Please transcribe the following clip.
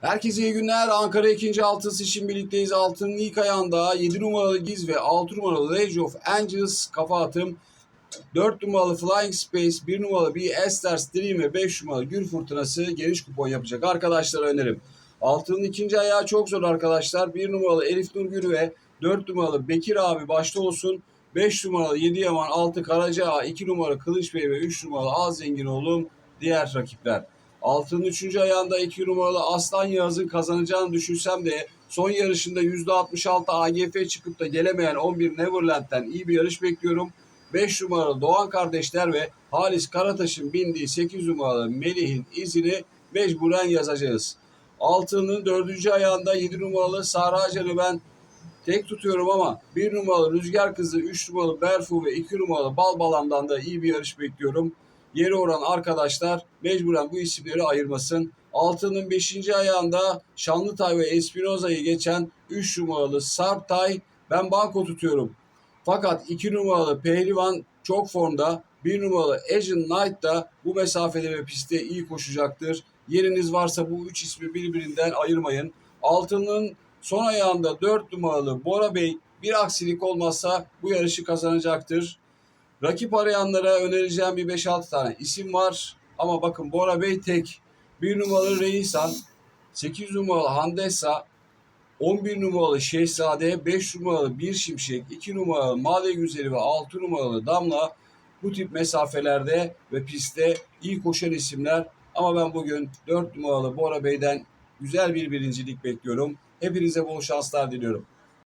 Herkese iyi günler. Ankara 2. altısı için birlikteyiz. Altının ilk ayağında 7 numaralı Giz ve 6 numaralı Rage of Angels kafa atım. 4 numaralı Flying Space, 1 numaralı bir Esters Dream ve 5 numaralı Gül Fırtınası geniş kupon yapacak arkadaşlara önerim. Altının ikinci ayağı çok zor arkadaşlar. 1 numaralı Elif Nurgül ve 4 numaralı Bekir abi başta olsun. 5 numaralı 7 Yaman, 6 Karaca Ağa, 2 numaralı Kılıç Bey ve 3 numaralı Az Zenginoğlu'm diğer rakipler. Altının 3. ayağında 2 numaralı Aslan Yağız'ın kazanacağını düşünsem de son yarışında %66 AGF çıkıp da gelemeyen 11 Neverland'den iyi bir yarış bekliyorum. 5 numaralı Doğan kardeşler ve Halis Karataş'ın bindiği 8 numaralı Melih'in izini mecburen yazacağız. Altının 4. ayağında 7 numaralı Can'ı ben tek tutuyorum ama 1 numaralı Rüzgar Kızı, 3 numaralı Berfu ve 2 numaralı Bal Balam'dan da iyi bir yarış bekliyorum. Yeri oran arkadaşlar mecburen bu isimleri ayırmasın. Altının 5. ayağında Şanlıtay ve Espinoza'yı geçen 3 numaralı Sarptay ben banko tutuyorum. Fakat 2 numaralı Pehlivan çok formda. 1 numaralı Agent Knight da bu mesafede ve pistte iyi koşacaktır. Yeriniz varsa bu üç ismi birbirinden ayırmayın. Altının son ayağında 4 numaralı Bora Bey bir aksilik olmazsa bu yarışı kazanacaktır. Rakip arayanlara önereceğim bir 5-6 tane isim var. Ama bakın Bora Bey tek. 1 numaralı Reisan, 8 numaralı Handesa, 11 numaralı Şehzade, 5 numaralı Bir Şimşek, 2 numaralı Made Güzeli ve 6 numaralı Damla bu tip mesafelerde ve pistte iyi koşan isimler. Ama ben bugün 4 numaralı Bora Bey'den güzel bir birincilik bekliyorum. Hepinize bol şanslar diliyorum.